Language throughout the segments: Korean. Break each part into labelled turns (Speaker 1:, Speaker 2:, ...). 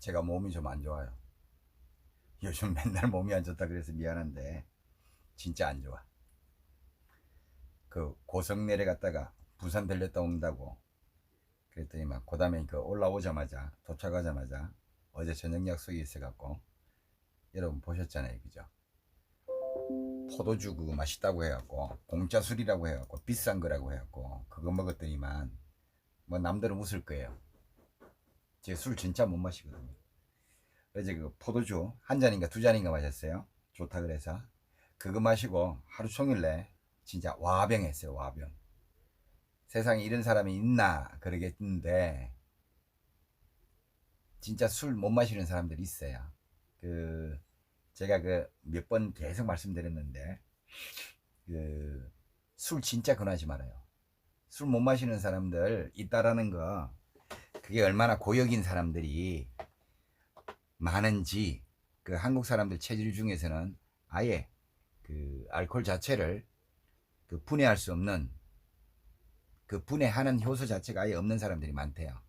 Speaker 1: 제가 몸이 좀 안 좋아요. 요즘 맨날 몸이 안 좋다 그래서 미안한데 진짜 안 좋아. 그 고성 내려갔다가 부산 들렸다 온다고 그랬더니 막 그다음에 그 올라오자마자 도착하자마자 어제 저녁 약속이 있어갖고 여러분 보셨잖아요, 그죠? 포도주 그거 맛있다고 해갖고 공짜 술이라고 해갖고 비싼 거라고 해갖고 그거 먹었더니만 뭐 남들은 웃을 거예요. 제가 술 진짜 못 마시거든요. 어제 그 포도주 한 잔인가 두 잔인가 마셨어요. 좋다 그래서 그거 마시고 하루 종일 내 진짜 와병했어요. 와병. 세상에 이런 사람이 있나 그러겠는데 진짜 술 못 마시는 사람들이 있어요. 그 제가 그 몇 번 계속 말씀드렸는데 그 술 진짜 권하지 말아요. 술 못 마시는 사람들 있다라는 거 그게 얼마나 고역인 사람들이 많은지 그 한국 사람들 체질 중에서는 아예 그 알코올 자체를 그 분해할 수 없는 그 분해하는 효소 자체가 아예 없는 사람들이 많대요.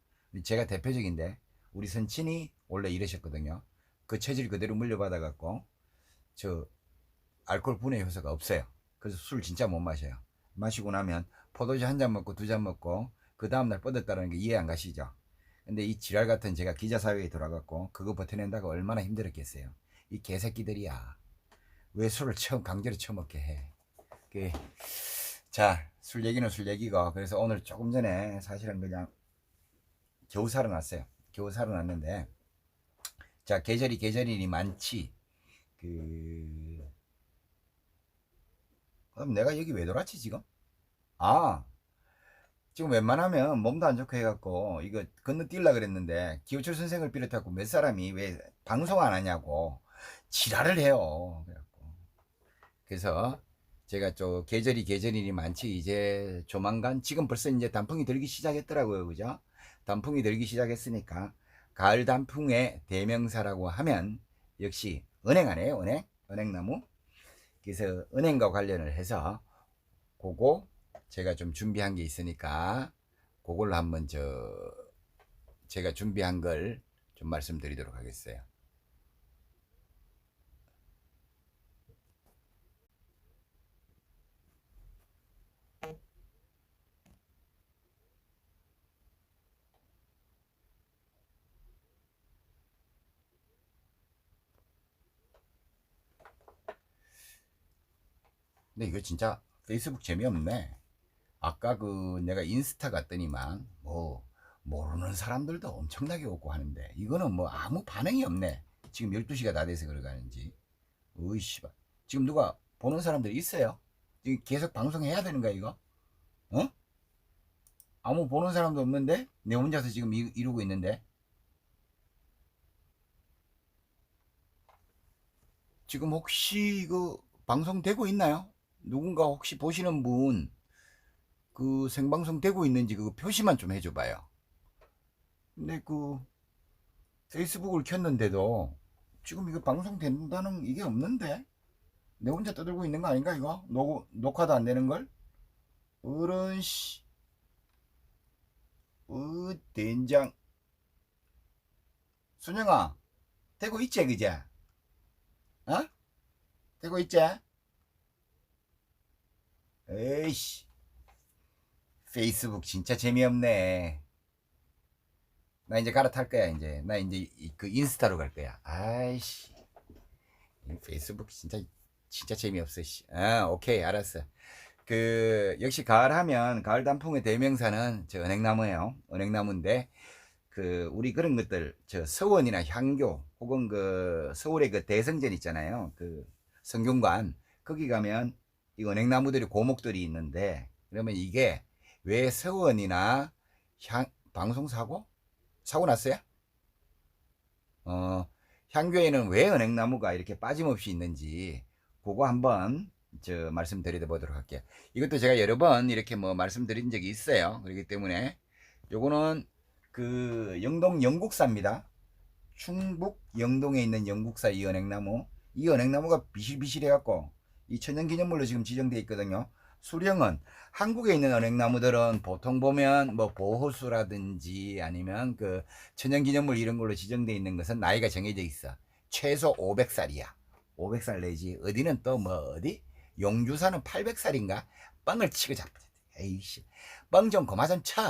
Speaker 1: 제가 대표적인데 우리 선친이 원래 이러셨거든요. 그 체질 그대로 물려받아 갖고 저 알코올 분해 효소가 없어요. 그래서 술 진짜 못 마셔요. 마시고 나면 포도주 한 잔 먹고 두 잔 먹고 그 다음날 뻗었다는 게 이해 안 가시죠? 근데 이 지랄 같은 제가 기자 사회에 돌아갔고 그거 버텨낸다고 얼마나 힘들었겠어요. 이 개새끼들이야. 왜 술을 처음 강제로 처먹게 해? 그, 자, 술 얘기는 술 얘기고 그래서 오늘 조금 전에 사실은 그냥 겨우 살아났어요. 겨우 살아났는데 자 계절이 계절이니 많지. 그 그럼 내가 여기 왜 돌았지 지금? 아 지금 웬만하면 몸도 안 좋고 해갖고 이거 건너뛸라 그랬는데 기호철 선생을 비롯하고 몇 사람이 왜 방송 안 하냐고 지랄을 해요. 그래서 제가 좀 계절이 계절이니 많지 이제 조만간 지금 벌써 이제 단풍이 들기 시작했더라고요, 그죠? 단풍이 들기 시작했으니까 가을 단풍의 대명사라고 하면 역시 은행 아니에요, 은행? 은행나무? 그래서 은행과 관련을 해서 그거 제가 좀 준비한 게 있으니까 그걸로 한번 저 제가 준비한 걸 좀 말씀드리도록 하겠어요. 근데 이거 진짜 페이스북 재미없네. 아까 그 내가 인스타 갔더니만 뭐 모르는 사람들도 엄청나게 오고 하는데 이거는 뭐 아무 반응이 없네. 지금 12시가 다 돼서 그러가는지. 으이씨발. 지금 누가 보는 사람들이 있어요? 지금 계속 방송해야 되는 거야 이거? 어? 아무 보는 사람도 없는데 내 혼자서 지금 이, 이러고 있는데 지금 혹시 그 방송 되고 있나요? 누군가 혹시 보시는 분 그 생방송 되고 있는지 그 표시만 좀 해줘봐요. 근데 그 페이스북을 켰는데도 지금 이거 방송 된다는 이게 없는데 내 혼자 떠들고 있는 거 아닌가 이거? 녹, 녹화도 안 되는 걸? 어른 씨, 으 된장. 순영아, 되고 있지 그제? 어? 되고 있지? 에이씨. 페이스북 진짜 재미없네. 나 이제 갈아탈 거야, 이제. 나 이제 이- 그 인스타로 갈 거야. 아이씨. 이 페이스북 진짜, 진짜 재미없어, 씨. 아, 오케이, 알았어. 그, 역시 가을 하면, 가을 단풍의 대명사는 저 은행나무예요. 은행나무인데, 그, 우리 그런 것들, 저 서원이나 향교, 혹은 그, 서울의 그 대성전 있잖아요. 그, 성균관. 거기 가면, 이 은행나무들이 고목들이 있는데, 그러면 이게, 왜 서원이나 향, 방송사고? 사고 났어요? 어, 향교에는 왜 은행나무가 이렇게 빠짐없이 있는지, 그거 한번, 저, 말씀드려 보도록 할게요. 이것도 제가 여러 번 이렇게 뭐 말씀드린 적이 있어요. 그렇기 때문에, 요거는 그, 영동 영국사입니다. 충북 영동에 있는 영국사 이 은행나무. 이 은행나무가 비실비실해 갖고, 이 천연기념물로 지금 지정되어 있거든요. 수령은 한국에 있는 은행나무들은 보통 보면 뭐 보호수라든지 아니면 그 천연기념물 이런 걸로 지정돼 있는 것은 나이가 정해져 있어. 최소 500살이야. 500살 내지 어디는 또 뭐 어디 용주사는 800살인가 뻥을 치고 잡. 에이씨 뻥 좀 그만 좀 쳐.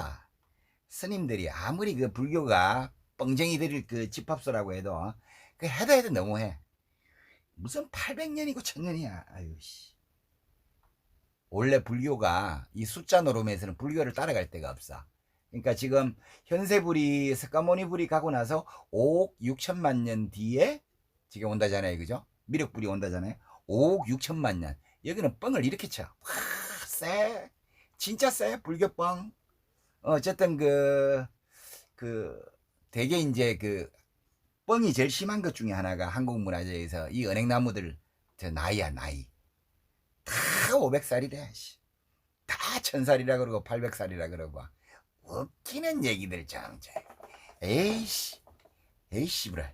Speaker 1: 스님들이 아무리 그 불교가 뻥쟁이들을 그 집합소라고 해도 그 해도 해도 너무해. 무슨 800년이고 1000년이야. 아유 씨. 원래 불교가 이 숫자 노름에서는 불교를 따라갈 데가 없어. 그러니까 지금 현세불이 석가모니불이 가고 나서 5억 6천만 년 뒤에 지금 온다잖아요. 그죠? 미륵불이 온다잖아요. 5억 6천만 년. 여기는 뻥을 이렇게 쳐. 와, 쎄. 진짜 쎄. 불교뻥. 어쨌든 그, 그, 되게 이제 그, 뻥이 제일 심한 것 중에 하나가 한국 문화재에서 이 은행나무들, 저 나이야, 나이. 다 500살이래. 다 1000살이라 그러고 800살이라 그러고. 웃기는 얘기들 참. 참. 에이씨. 에이씨, 브라.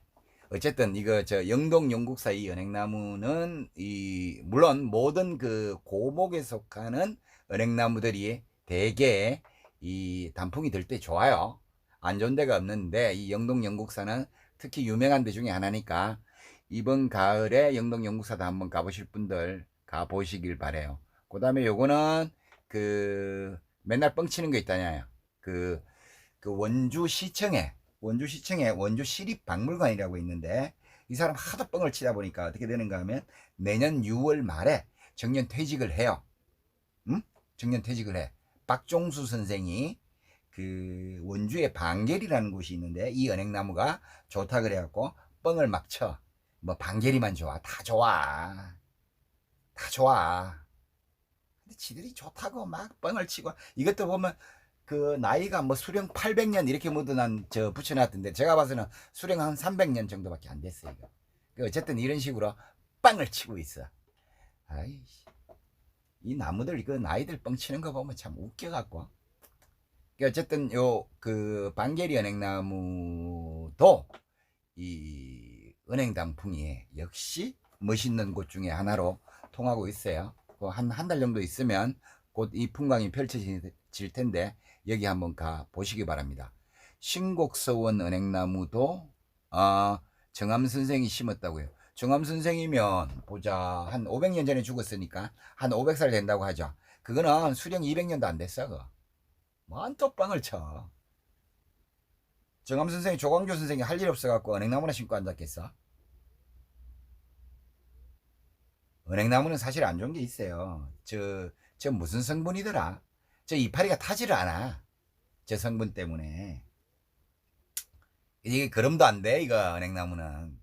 Speaker 1: 어쨌든 이거 저 영동 영국사 이 은행나무는 이 물론 모든 그 고목에 속하는 은행나무들이 대개 이 단풍이 들 때 좋아요. 안 좋은 데가 없는데 이 영동 영국사는 특히 유명한 데 중에 하나니까 이번 가을에 영동 영국사도 한번 가보실 분들 가보시길 바래요. 그 다음에 요거는 그 맨날 뻥치는 거 있다냐요. 그, 그 원주 시청에 원주 시청에 원주 시립박물관이라고 있는데 이 사람 하도 뻥을 치다 보니까 어떻게 되는가 하면 내년 6월 말에 정년 퇴직을 해요. 응? 정년 퇴직을 해. 박종수 선생이 그 원주에 방계리라는 곳이 있는데 이 은행나무가 좋다 그래갖고 뻥을 막 쳐. 뭐 방계리만 좋아. 다 좋아. 다 좋아. 근데 지들이 좋다고 막 뻥을 치고 이것도 보면 그 나이가 뭐 수령 800년 이렇게 묻어난 저 붙여놨던데 제가 봐서는 수령 한 300년 정도밖에 안 됐어요. 이거. 그 어쨌든 이런 식으로 빵을 치고 있어. 아이씨. 이 나무들 그 나이들 뻥 치는 거 보면 참 웃겨갖고. 그 어쨌든 요그 방계리 은행나무도 이 은행 단풍이 역시 멋있는 곳 중에 하나로 통하고 있어요. 그한한 달 정도 있으면 곧 이 풍광이 펼쳐질 텐데 여기 한번 가 보시기 바랍니다. 신곡서원 은행나무도 아, 정암 선생이 심었다고요. 정암 선생이면 보자 한 500년 전에 죽었으니까 한 500살 된다고 하죠. 그거는 수령 200년도 안 됐어. 빵을 쳐. 정암 선생이 조광조 선생이 할 일 없어갖고 은행나무나 심고 앉았겠어. 은행나무는 사실 안 좋은 게 있어요. 저, 저 무슨 성분이더라? 저 이파리가 타지를 않아. 저 성분 때문에. 이게 그럼도 안 돼, 이거, 은행나무는.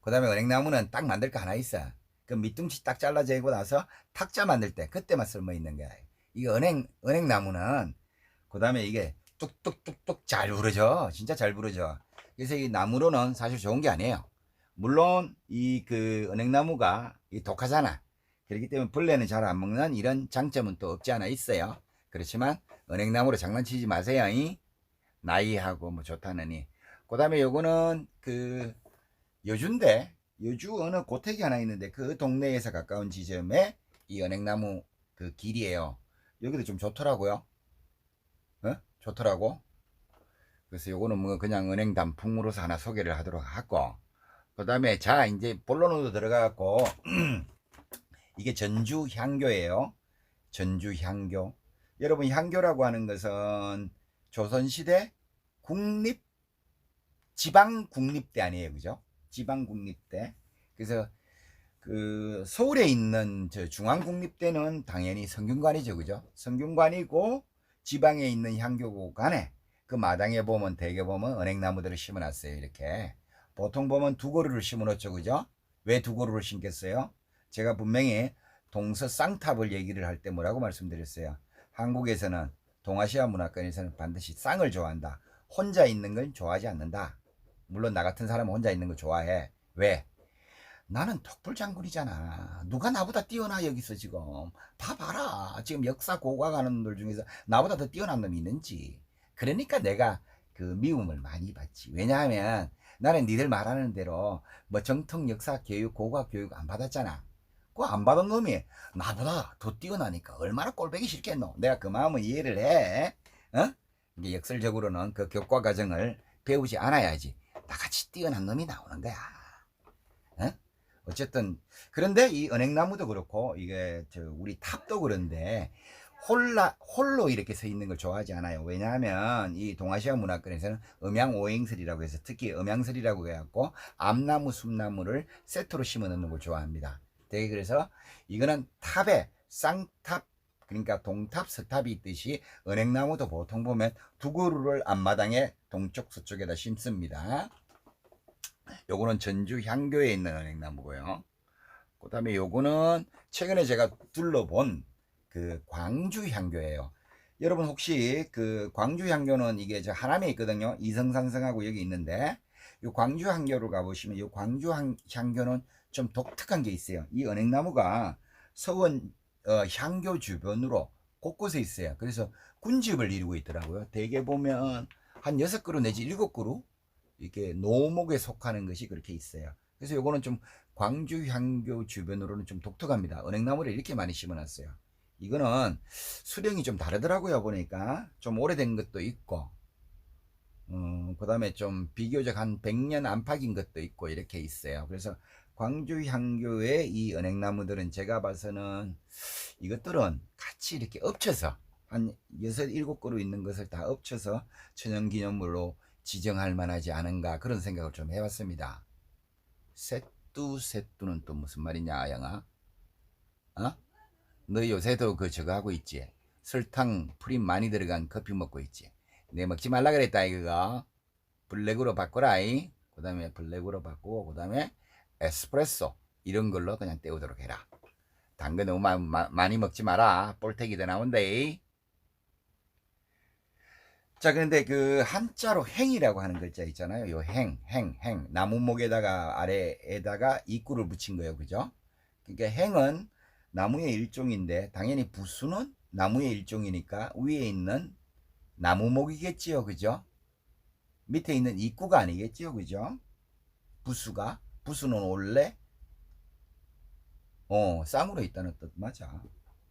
Speaker 1: 그 다음에 은행나무는 딱 만들 거 하나 있어. 그 밑둥치 딱 잘라재고 나서 탁자 만들 때, 그때만 쓸모 있는 거야. 이거 은행, 은행나무는, 그 다음에 이게 뚝뚝뚝뚝 잘 부러져. 진짜 잘 부러져. 그래서 이 나무로는 사실 좋은 게 아니에요. 물론, 이 그 은행나무가 이 독하잖아. 그렇기 때문에 벌레는 잘 안 먹는 이런 장점은 또 없지 않아 있어요. 그렇지만 은행나무로 장난치지 마세요. 이 나이하고 뭐 좋다느니. 그 다음에 요거는 그 여주인데 여주 어느 고택이 하나 있는데 그 동네에서 가까운 지점에 이 은행나무 그 길이에요. 여기도 좀 좋더라고요. 어? 좋더라고. 그래서 요거는 뭐 그냥 은행 단풍으로서 하나 소개를 하도록 하고 그 다음에 자 이제 본론으로 들어가고 이게 전주 향교예요. 전주 향교. 여러분 향교라고 하는 것은 조선시대 국립 지방 국립대 아니에요, 그죠? 지방 국립대. 그래서 그 서울에 있는 저 중앙 국립대는 당연히 성균관이죠, 그죠? 성균관이고 지방에 있는 향교고 간에 그 마당에 보면 대개 보면 은행나무들을 심어놨어요, 이렇게. 보통 보면 두 그루를 심어놓죠, 그죠? 왜두 그루를 심겠어요? 제가 분명히 동서 쌍탑을 얘기를 할 때 뭐라고 말씀드렸어요. 한국에서는 동아시아 문화권에서는 반드시 쌍을 좋아한다. 혼자 있는 걸 좋아하지 않는다. 물론 나 같은 사람은 혼자 있는 거 좋아해. 왜? 나는 덕불장군이잖아. 누가 나보다 뛰어나 여기서 지금. 봐봐라. 지금 역사 고각하는 놈들 중에서 나보다 더 뛰어난 놈이 있는지. 그러니까 내가 그 미움을 많이 받지. 왜냐하면 나는 니들 말하는 대로 뭐 정통 역사 교육, 고각 교육 안 받았잖아. 그 안 받은 놈이 나보다 더 뛰어나니까 얼마나 꼴배기 싫겠노. 내가 그 마음을 이해를 해. 어? 역설적으로는 그 교과 과정을 배우지 않아야지. 나같이 뛰어난 놈이 나오는 거야. 어? 어쨌든 그런데 이 은행나무도 그렇고 이게 저 우리 탑도 그런데 홀라 홀로 이렇게 서 있는 걸 좋아하지 않아요. 왜냐하면 이 동아시아 문화권에서는 음양 오행설이라고 해서 특히 음양설이라고 해갖고 암나무 숨나무를 세트로 심어 놓는 걸 좋아합니다. 되게 그래서 이거는 탑에 쌍탑 그러니까 동탑 서탑이 있듯이 은행나무도 보통 보면 두 그루를 앞마당에 동쪽 서쪽에다 심습니다. 요거는 전주 향교에 있는 은행나무고요. 그 다음에 요거는 최근에 제가 둘러본 그 광주 향교예요. 여러분 혹시 그 광주 향교는 이게 저 하남에 있거든요. 이성상성하고 여기 있는데 이 광주 향교를 가보시면 이 광주 향- 향교는 좀 독특한 게 있어요. 이 은행나무가 서원 어, 향교 주변으로 곳곳에 있어요. 그래서 군집을 이루고 있더라고요. 대개 보면 한 여섯 그루 내지 일곱 그루 이렇게 노목에 속하는 것이 그렇게 있어요. 그래서 요거는 좀 광주 향교 주변으로는 좀 독특합니다. 은행나무를 이렇게 많이 심어놨어요. 이거는 수령이 좀 다르더라고요. 보니까 좀 오래된 것도 있고, 음, 그 다음에 좀 비교적 한 100년 안팎인 것도 있고 이렇게 있어요. 그래서 광주 향교의 이 은행나무들은 제가 봐서는 이것들은 같이 이렇게 엎쳐서 한 여섯 일곱 그루 있는 것을 다 엎쳐서 천연기념물로 지정할 만하지 않은가 그런 생각을 좀 해봤습니다. 새뚜 새뚜는 또 무슨 말이냐 아영아? 어? 너 요새도 그 저거 하고 있지? 설탕 프림 많이 들어간 커피 먹고 있지? 내 먹지 말라 그랬다 이거. 블랙으로 바꿔라이. 그 다음에 블랙으로 바꾸고 그 다음에 에스프레소 이런 걸로 그냥 때우도록 해라. 단 거 너무 마- 마- 많이 먹지 마라. 볼테기도 나온대 자 그런데 그 한자로 행이라고 하는 글자 있잖아요. 요 행, 행, 행. 나무목에다가 아래에다가 입구를 붙인 거예요. 그죠? 그러니까 행은 나무의 일종인데 당연히 부수는 나무의 일종이니까 위에 있는 나무목이겠지요 그죠? 밑에 있는 입구가 아니겠지요 그죠? 부수가 부수는 원래 어 쌍으로 있다는 뜻 맞아.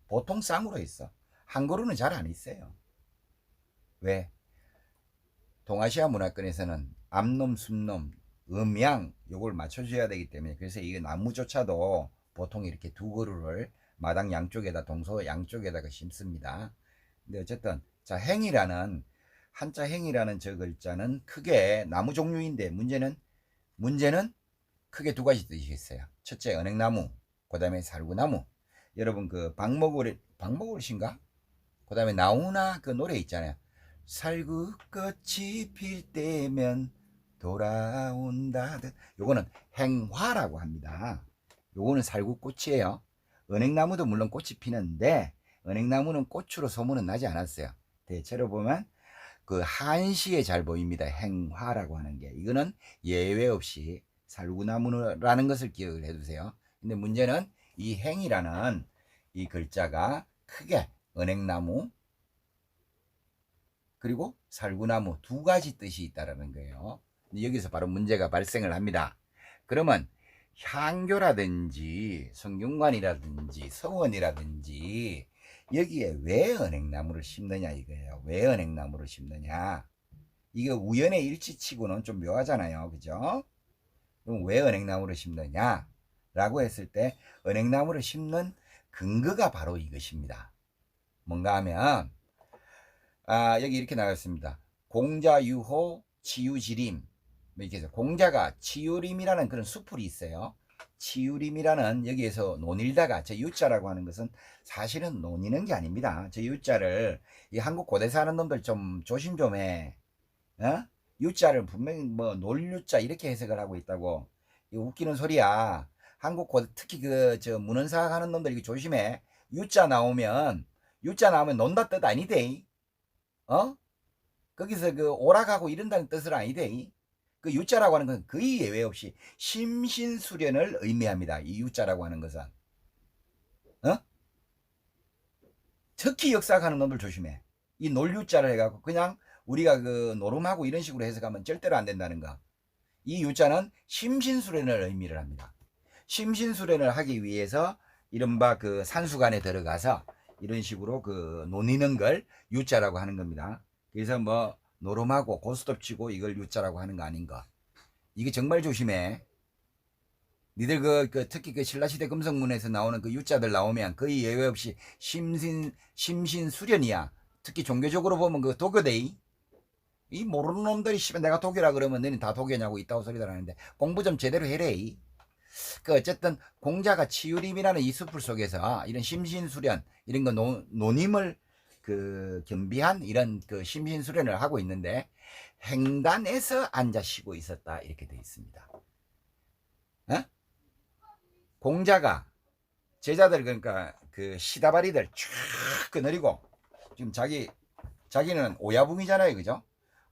Speaker 1: 보통 쌍으로 있어. 한글로는 잘 안 있어요. 왜? 동아시아 문화권에서는 암놈 숨놈 음양 요걸 맞춰줘야 되기 때문에 그래서 이게 나무조차도 보통 이렇게 두 그루를 마당 양쪽에다 동서 양쪽에다가 심습니다 근데 어쨌든 자 행이라는 한자 행이라는 저 글자는 크게 나무 종류인데 문제는 문제는 크게 두 가지 뜻이 있어요. 첫째 은행나무, 그다음에 살구나무. 여러분 그 박목을 박목을신가? 그다음에 나오나 그 노래 있잖아요. 살구 꽃이 필 때면 돌아온다. 요거는 행화라고 합니다. 요거는 살구꽃이에요. 은행나무도 물론 꽃이 피는데 은행나무는 꽃으로 소문은 나지 않았어요. 대체로 보면 그 한시에 잘 보입니다. 행화라고 하는 게. 이거는 예외 없이 살구나무라는 것을 기억을 해두세요. 근데 문제는 이 행이라는 이 글자가 크게 은행나무 그리고 살구나무 두 가지 뜻이 있다라는 거예요. 여기서 바로 문제가 발생을 합니다. 그러면 향교라든지 성균관이라든지 서원이라든지 여기에 왜 은행나무를 심느냐 이거예요. 왜 은행나무를 심느냐? 이거 우연의 일치치고는 좀 묘하잖아요. 그죠? 그럼 왜 은행나무를 심느냐? 라고 했을 때 은행나무를 심는 근거가 바로 이것입니다. 뭔가 하면 아, 여기 이렇게 나왔습니다. 공자유호 치유지림 이렇게 해서 공자가 치유림이라는 그런 수풀이 있어요. 치유림이라는 여기에서 논일다가 저 유자라고 하는 것은 사실은 논이는 게 아닙니다. 저 유자를 이 한국 고대사 하는 놈들 좀 조심 좀 해. 어? 유자를 분명히 뭐 놀유자 이렇게 해석을 하고 있다고. 이 웃기는 소리야. 한국 고 특히 그 저 문헌사 하는 놈들 이거 조심해. 유자 나오면 유자 나오면 논다 뜻 아니대. 어? 거기서 그 오락하고 이런다는 뜻은 아니대. 그 유자라고 하는 건 거의 예외 없이 심신 수련을 의미합니다. 이 유자라고 하는 것은. 어? 특히 역사하는 놈들 조심해. 이 논유자를 해갖고 그냥 우리가 그 노름하고 이런 식으로 해석하면 절대로 안 된다는 거. 이 유자는 심신 수련을 의미를 합니다. 심신 수련을 하기 위해서 이른바 그 산수관에 들어가서 이런 식으로 그 논이는 걸 유자라고 하는 겁니다. 그래서 뭐 노름하고 고스톱 치고 이걸 유자라고 하는 거 아닌가. 이게 정말 조심해. 니들 그, 그 특히 그 신라시대 금성문에서 나오는 그 유자들 나오면 거의 예외 없이 심신 심신 수련이야. 특히 종교적으로 보면 그 도교데이. 이 모르는 놈들이 씨발 내가 도교라 그러면 너는 다 도교냐고 있다고 소리들 하는데 공부 좀 제대로 해래. 그 어쨌든 공자가 치유림이라는 이 숲을 속에서 이런 심신수련 이런 거 노, 노님을 그 겸비한 이런 그 심신수련을 하고 있는데 행단에서 앉아 쉬고 있었다 이렇게 되어 있습니다. 어? 공자가 제자들 그러니까 그 시다바리들 쫙 끊어리고 지금 자기 자기는 오야붕이잖아요, 그죠?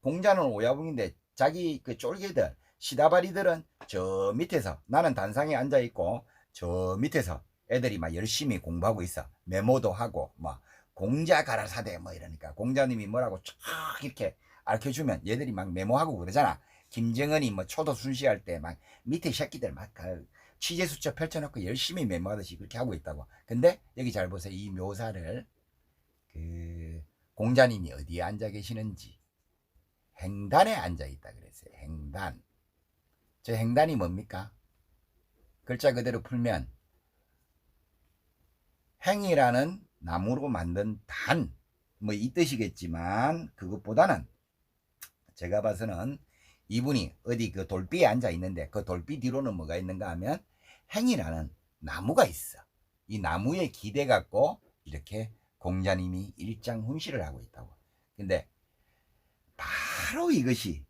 Speaker 1: 공자는 오야붕인데 자기 그 쫄개들 시다바리들은 저 밑에서 나는 단상에 앉아 있고 저 밑에서 애들이 막 열심히 공부하고 있어 메모도 하고 막 공자 가라사대 뭐 이러니까 공자님이 뭐라고 쫙 이렇게 알려주면 얘들이 막 메모하고 그러잖아. 김정은이 뭐 초도 순시할 때 막 밑에 새끼들 막그 취재 수첩 펼쳐놓고 열심히 메모하듯이 그렇게 하고 있다고. 근데 여기 잘 보세요. 이 묘사를 그 공자님이 어디에 앉아 계시는지. 행단에 앉아 있다 그랬어요. 행단. 저 행단이 뭡니까? 글자 그대로 풀면 행이라는 나무로 만든 단, 뭐 이 뜻이겠지만 그것보다는 제가 봐서는 이분이 어디 그 돌비에 앉아 있는데 그 돌비 뒤로는 뭐가 있는가 하면 행이라는 나무가 있어. 이 나무에 기대 갖고 이렇게 공자님이 일장 훈시를 하고 있다고. 근데 바로 이것이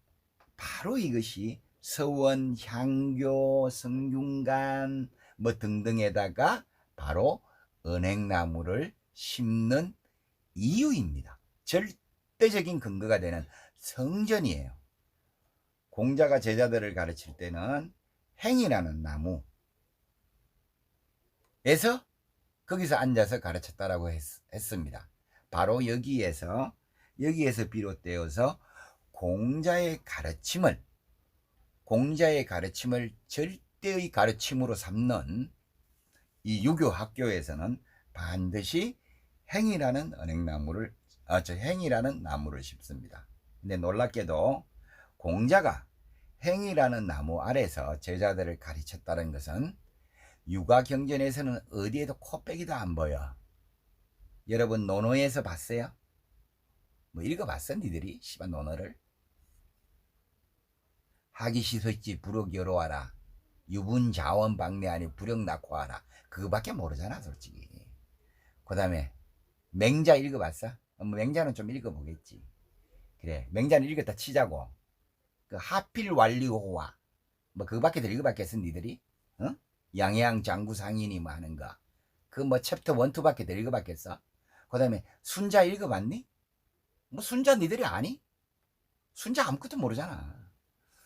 Speaker 1: 바로 이것이 서원, 향교, 성균관 뭐 등등에다가 바로 은행나무를 심는 이유입니다. 절대적인 근거가 되는 성전이에요. 공자가 제자들을 가르칠 때는 행이라는 나무에서 거기서 앉아서 가르쳤다라고 했, 했습니다. 바로 여기에서 여기에서 비롯되어서 공자의 가르침을 공자의 가르침을 절대의 가르침으로 삼는 이 유교 학교에서는 반드시 행이라는 은행나무를 아, 저 행이라는 나무를 심습니다. 근데 놀랍게도 공자가 행이라는 나무 아래서 제자들을 가르쳤다는 것은 육아 경전에서는 어디에도 코빼기도 안 보여. 여러분 논어에서 봤어요? 뭐 읽어봤어 니들이 시바 논어를? 하기 시설지 부력 여로하라. 유분 자원 방내하니 부력 낳고 하라. 그거밖에 모르잖아 솔직히. 그 다음에 맹자 읽어봤어? 뭐 맹자는 좀 읽어보겠지. 그래 맹자는 읽었다 치자고. 그 하필 완리호와 뭐 그거밖에 더 읽어봤겠어 니들이? 어? 양해양 장구 상인이 뭐 하는 거. 그 뭐 챕터 원, 투밖에 더 읽어봤겠어? 그 다음에 순자 읽어봤니? 뭐 순자 니들이 아니? 순자 아무것도 모르잖아.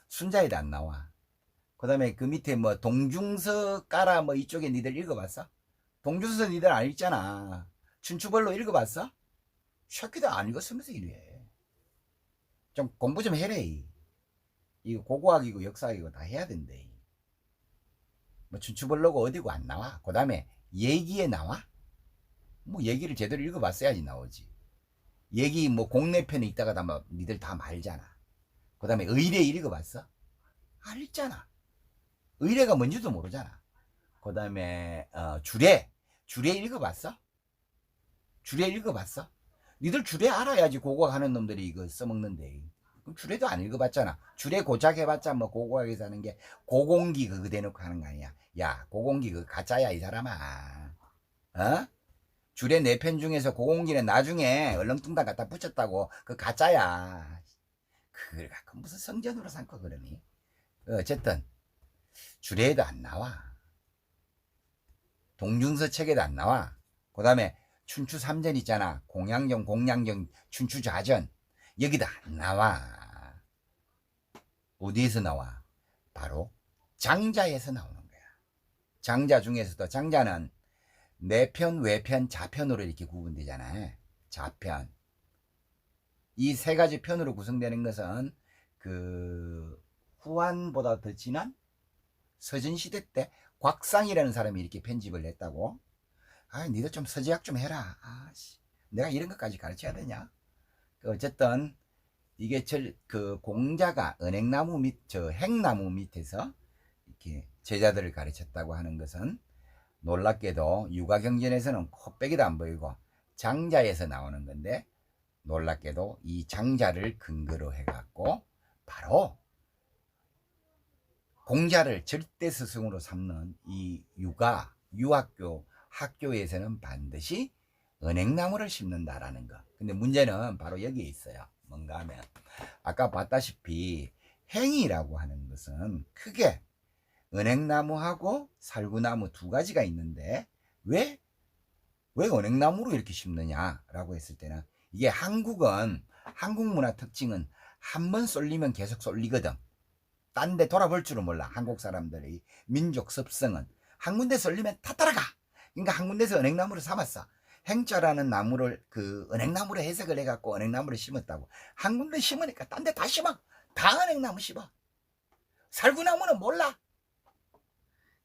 Speaker 1: 순자에도 안 나와. 그 다음에 그 밑에 뭐 동중서 까라 뭐 이쪽에 니들 읽어봤어? 동중서 니들 안 읽잖아. 춘추벌로 읽어봤어? 새끼도 안 읽었으면서 이래. 좀 공부 좀 해래. 이거 고고학이고 역사학이고 다 해야 된대. 뭐 춘추벌로가 어디고 안 나와. 그 다음에 얘기에 나와? 뭐 얘기를 제대로 읽어봤어야지 나오지. 얘기 뭐 공내편에 있다가 다뭐 니들 다 말잖아. 그 다음에 의례 읽어봤어? 알잖아. 의례가 뭔지도 모르잖아. 그 다음에 어, 주례. 주례 읽어봤어? 주례 읽어봤어? 니들 주례 알아야지 고고학 하는 놈들이 이거 써먹는데. 그럼 주례도 안 읽어봤잖아. 주례 고작 해봤자 뭐 고고학에서 하는 게 고공기 그거 대놓고 하는 거 아니야. 야 고공기 그거 가짜야 이 사람아. 어? 주례 네 편 중에서 고공기는 나중에 얼렁뚱땅 갖다 붙였다고 그 가짜야. 그걸 갖고 무슨 성전으로 삼고 그러니? 어쨌든 주례에도 안 나와. 동중서 책에도 안 나와. 그 다음에 춘추 삼전 있잖아. 공양경, 공양경, 춘추 좌전. 여기도 안 나와. 어디에서 나와? 바로 장자에서 나오는 거야. 장자 중에서도 장자는 내편, 외편, 자편으로 이렇게 구분되잖아. 자편. 이 세 가지 편으로 구성되는 것은 그 후한보다 더 진한 서전시대 때 곽상이라는 사람이 이렇게 편집을 했다고 아, 니들 좀 서지학 좀 해라. 아, 씨. 내가 이런 것까지 가르쳐야 되냐? 그 어쨌든 이게 절, 그 공자가 은행나무 밑, 저 행나무 밑에서 이렇게 제자들을 가르쳤다고 하는 것은 놀랍게도 육아경전에서는 코빼기도 안 보이고 장자에서 나오는 건데 놀랍게도 이 장자를 근거로 해갖고 바로 공자를 절대 스승으로 삼는 이 육아 유학교 학교에서는 반드시 은행나무를 심는다라는 거. 근데 문제는 바로 여기에 있어요. 뭔가 하면 아까 봤다시피 행이라고 하는 것은 크게 은행나무하고 살구나무 두 가지가 있는데 왜, 왜 은행나무로 이렇게 심느냐라고 했을 때는 이게 한국은 한국 문화 특징은 한 번 쏠리면 계속 쏠리거든. 딴 데 돌아볼 줄은 몰라. 한국 사람들의 민족 습성은 한 군데 쏠리면 다 따라가. 그러니까 한 군데서 은행나무를 삼았어. 행자라는 나무를 그 은행나무로 해석을 해갖고 은행나무를 심었다고. 한 군데 심으니까 딴 데 다 심어. 다 은행나무 심어. 살구나무는 몰라.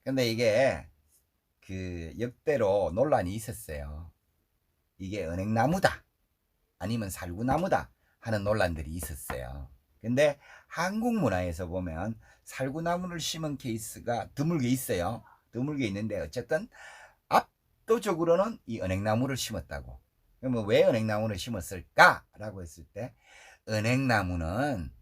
Speaker 1: 근데 이게 그 역대로 논란이 있었어요. 이게 은행나무다. 아니면 살구나무다. 하는 논란들이 있었어요. 근데 한국 문화에서 보면 살구나무를 심은 케이스가 드물게 있어요. 드물게 있는데 어쨌든 압도적으로는 이 은행나무를 심었다고. 그러면 왜 은행나무를 심었을까라고 했을 때 은행나무는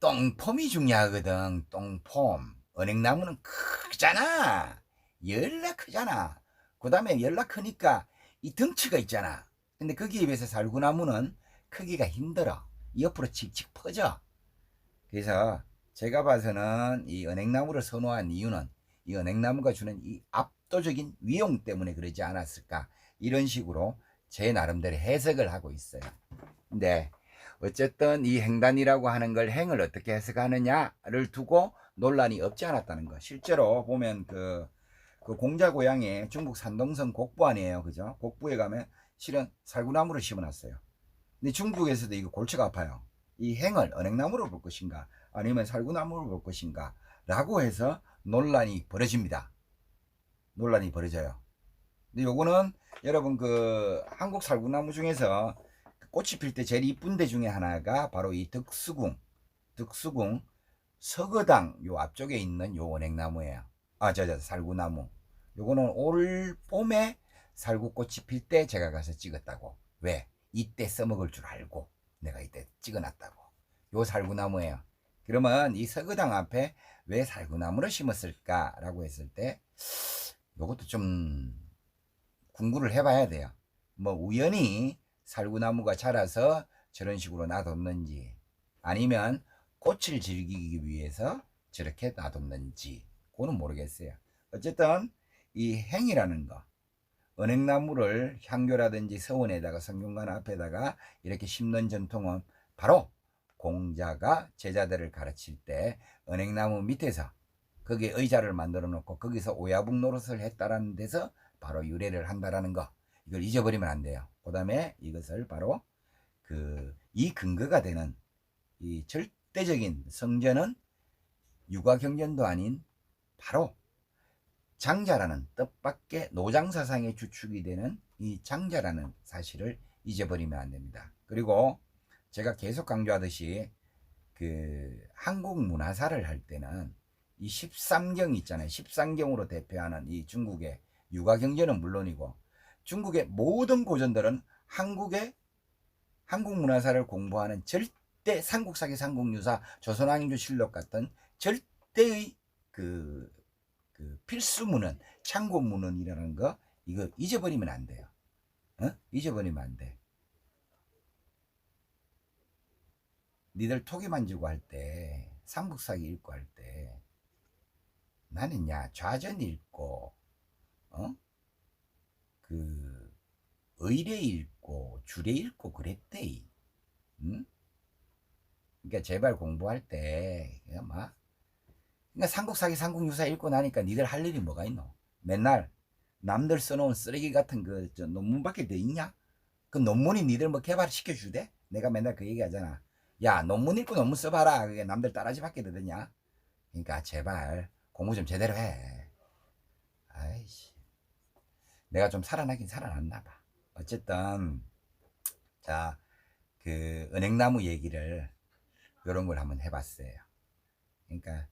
Speaker 1: 똥폼이 중요하거든. 똥폼. 은행나무는 크잖아. 열나 크잖아. 그 다음에 열나 크니까 이 덩치가 있잖아. 근데 거기에 비해서 살구나무는 크기가 힘들어. 옆으로 칙칙 퍼져. 그래서 제가 봐서는 이 은행나무를 선호한 이유는 이 은행나무가 주는 이 압도적인 위용 때문에 그러지 않았을까. 이런 식으로 제 나름대로 해석을 하고 있어요. 근데 어쨌든 이 행단이라고 하는 걸 행을 어떻게 해석하느냐를 두고 논란이 없지 않았다는 거. 실제로 보면 그, 그 공자 고향에 중국 산동성 곡부 아니에요. 그죠? 곡부에 가면 실은 살구나무를 심어놨어요. 근데 중국에서도 이거 골치가 아파요. 이 행을 은행나무로 볼 것인가 아니면 살구나무로 볼 것인가 라고 해서 논란이 벌어집니다. 논란이 벌어져요. 근데 요거는 여러분 그 한국 살구나무 중에서 꽃이 필 때 제일 이쁜 데 중에 하나가 바로 이 덕수궁, 덕수궁 서거당 요 앞쪽에 있는 요 원액나무예요. 아, 저, 저, 살구나무. 요거는 올 봄에 살구꽃이 필 때 제가 가서 찍었다고. 왜? 이때 써먹을 줄 알고 내가 이때 찍어놨다고. 요 살구나무예요. 그러면 이 서거당 앞에 왜 살구나무를 심었을까라고 했을 때 요것도 좀 궁구를 해봐야 돼요. 뭐 우연히 살구나무가 자라서 저런 식으로 놔뒀는지 아니면 꽃을 즐기기 위해서 저렇게 놔뒀는지 그거는 모르겠어요. 어쨌든 이 행이라는 거 은행나무를 향교라든지 서원에다가 성균관 앞에다가 이렇게 심는 전통은 바로 공자가 제자들을 가르칠 때 은행나무 밑에서 거기에 의자를 만들어 놓고 거기서 오야북 노릇을 했다라는 데서 바로 유래를 한다라는 거 이걸 잊어버리면 안 돼요. 그 다음에 이것을 바로 그 이 근거가 되는 이 절대적인 성전은 육아경전도 아닌 바로 장자라는 뜻밖의 노장사상의 주축이 되는 이 장자라는 사실을 잊어버리면 안 됩니다. 그리고 제가 계속 강조하듯이 그 한국 문화사를 할 때는 이 13경 있잖아요. 13경으로 대표하는 이 중국의 육아경전은 물론이고 중국의 모든 고전들은 한국의 한국 문화사를 공부하는 절대 삼국사기 삼국유사 조선왕조 실록 같은 절대의 그, 그 필수문은 참고문헌이라는 거 이거 잊어버리면 안 돼요. 어? 잊어버리면 안 돼. 니들 토기 만지고 할 때, 삼국사기 읽고 할 때, 나는 야, 좌전 읽고, 어? 그, 의례 읽고, 주례 읽고 그랬대. 응? 그러니까 제발 공부할 때, 그냥 막, 그러니까 삼국사기 삼국유사 읽고 나니까 니들 할 일이 뭐가 있노? 맨날 남들 써놓은 쓰레기 같은 그저 논문밖에 더 있냐? 그 논문이 니들 뭐 개발시켜 주대? 내가 맨날 그 얘기 하잖아. 야, 논문 읽고 논문 써봐라. 그게 남들 따라지 받게 되더냐? 그러니까 제발 공부 좀 제대로 해. 아이씨. 내가 좀 살아나긴 살아났나 봐. 어쨌든 자, 그 은행나무 얘기를 이런 걸 한번 해봤어요. 그러니까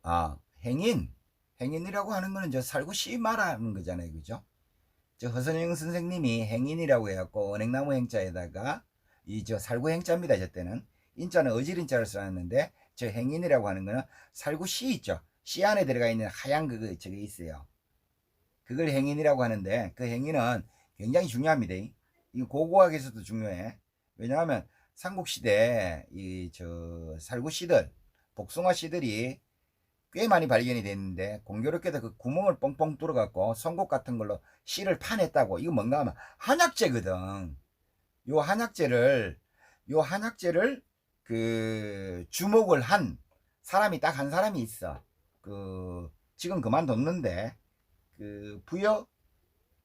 Speaker 1: 아 행인 행인이라고 하는 거는 저 살고 씨 말하는 거잖아요, 그죠? 저 허선영 선생님이 행인이라고 해갖고 은행나무 행자에다가 이 저 살구 행자입니다. 저 때는 인자는 어지린자를 써놨는데 저 행인이라고 하는 거는 살구 씨 있죠. 씨 안에 들어가 있는 하얀 그거 저게 있어요. 그걸 행인이라고 하는데 그 행인은 굉장히 중요합니다. 이 고고학에서도 중요해. 왜냐하면 삼국시대 이 저 살구 씨들 복숭아 씨들이 꽤 많이 발견이 됐는데 공교롭게도 그 구멍을 뻥뻥 뚫어갖고 송곳 같은 걸로 씨를 파냈다고 이거 뭔가 하면 한약재거든 요 한약재를 요 한약재를 그 주목을 한 사람이 딱 한 사람이 있어 그 지금 그만뒀는데 그 부여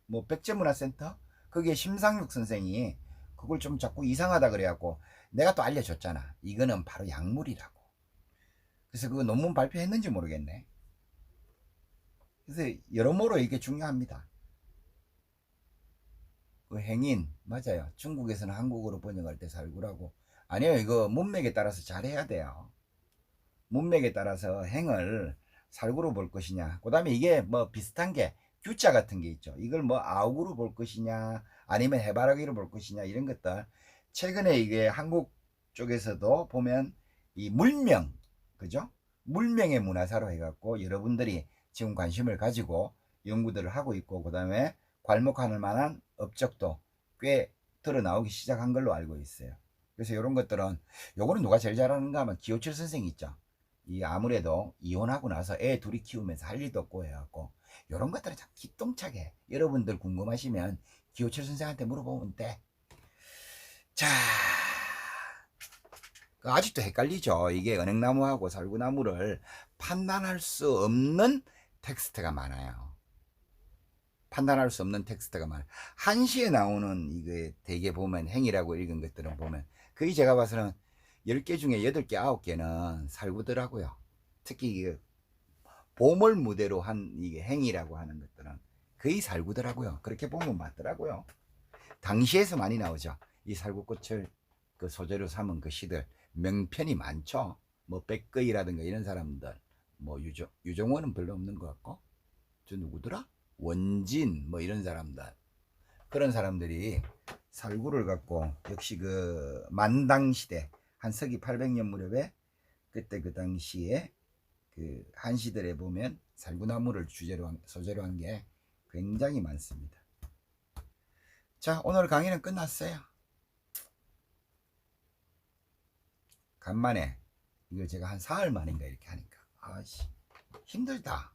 Speaker 1: 뭐 백제문화센터 거기에 심상육 선생이 그걸 좀 자꾸 이상하다 그래갖고 내가 또 알려줬잖아 이거는 바로 약물이라고 그래서 그 논문 발표했는지 모르겠네. 그래서 여러모로 이게 중요합니다. 그 행인 맞아요. 중국에서는 한국어로 번역할 때 살구라고. 아니요, 이거 문맥에 따라서 잘해야 돼요. 문맥에 따라서 행을 살구로 볼 것이냐. 그 다음에 이게 뭐 비슷한 게 규자 같은 게 있죠. 이걸 뭐 아욱으로 볼 것이냐, 아니면 해바라기로 볼 것이냐 이런 것들. 최근에 이게 한국 쪽에서도 보면 이 물명 그죠? 물명의 문화사로 해갖고 여러분들이 지금 관심을 가지고 연구들을 하고 있고 그 다음에 괄목할 만한 업적도 꽤 드러 나오기 시작한 걸로 알고 있어요. 그래서 이런 것들은 요거는 누가 제일 잘하는가 하면 기호철 선생 있죠. 이 아무래도 이혼하고 나서 애 둘이 키우면서 할 일도 없고 해갖고 이런 것들은 참 기똥차게 여러분들 궁금하시면 기호철 선생한테 물어보면 돼. 자, 그 아직도 헷갈리죠. 이게 은행나무하고 살구나무를 판단할 수 없는 텍스트가 많아요. 판단할 수 없는 텍스트가 많아요. 한시에 나오는 이게 대개 보면 행이라고 읽은 것들은 보면 거의 제가 봐서는 10개 중에 8개, 9개는 살구더라고요. 특히 보물 무대로 한 이게 행이라고 하는 것들은 거의 살구더라고요. 그렇게 보면 맞더라고요. 당시에서 많이 나오죠. 이 살구꽃을 그 소재로 삼은 그 시들 명편이 많죠. 뭐 백거이라든가 이런 사람들, 뭐 유정 유정원은 별로 없는 것 같고, 저 누구더라? 원진 뭐 이런 사람들 그런 사람들이 살구를 갖고 역시 그 만당 시대 한 서기 800년 무렵에 그때 그 당시에 그 한시들에 보면 살구나무를 주제로 한, 소재로 한 게 굉장히 많습니다. 자 오늘 강의는 끝났어요. 간만에 이걸 제가 한 사흘 만인가 이렇게 하니까 아씨 힘들다.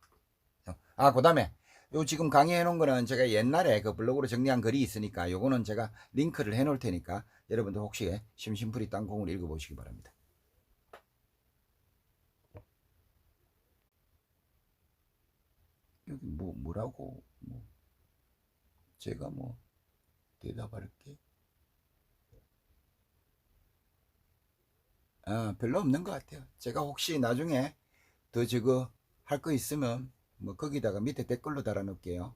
Speaker 1: 아 그 다음에 요 지금 강의해 놓은 거는 제가 옛날에 그 블로그로 정리한 글이 있으니까 요거는 제가 링크를 해 놓을 테니까 여러분들 혹시 심심풀이 땅콩을 읽어 보시기 바랍니다. 여기 뭐 뭐라고 뭐 제가 뭐 대답할게. 아, 별로 없는 것 같아요. 제가 혹시 나중에 더 저거 할 거 있으면 뭐 거기다가 밑에 댓글로 달아 놓을게요.